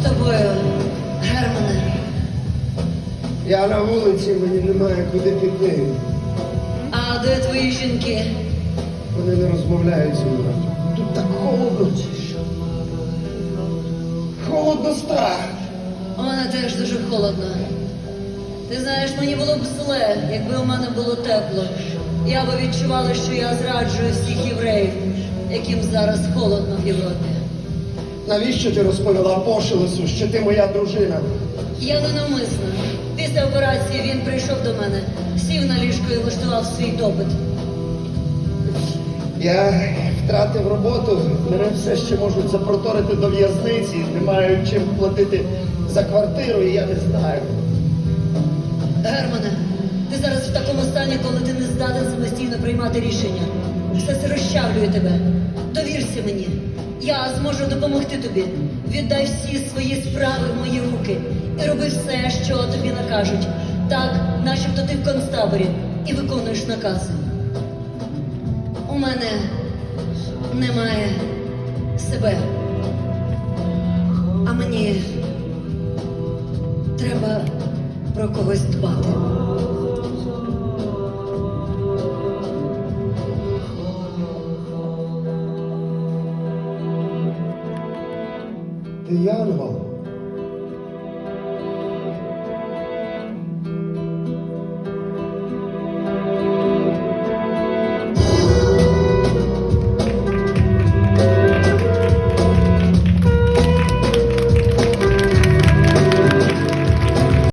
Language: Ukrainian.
З тобою, Германе? Я на вулиці, мені немає куди піти. А де твої жінки? Вони не розмовляють зі мною. Тут так холодно. Холодно страх. У мене теж дуже холодно. Ти знаєш, мені було б зле, якби у мене було тепло. Я би відчувала, що я зраджую всіх євреїв, яким зараз холодно в Європі. Навіщо ти розповіла Пошелесу, що ти моя дружина? Я ненавмисно. Після операції він прийшов до мене, сів на ліжко і влаштував свій допит. Я втратив роботу, мене все ще можуть запроторити до в'язниці, не маю чим платити за квартиру, і я не знаю. Германе, ти зараз в такому стані, коли ти не здатен самостійно приймати рішення. Все це розчавлює тебе. Довірся мені. Я зможу допомогти тобі. Віддай всі свої справи в мої руки і роби все, що тобі накажуть. Так, начебто ти в концтаборі і виконуєш накази. У мене немає себе. А мені треба про когось дбати. Ти янгол.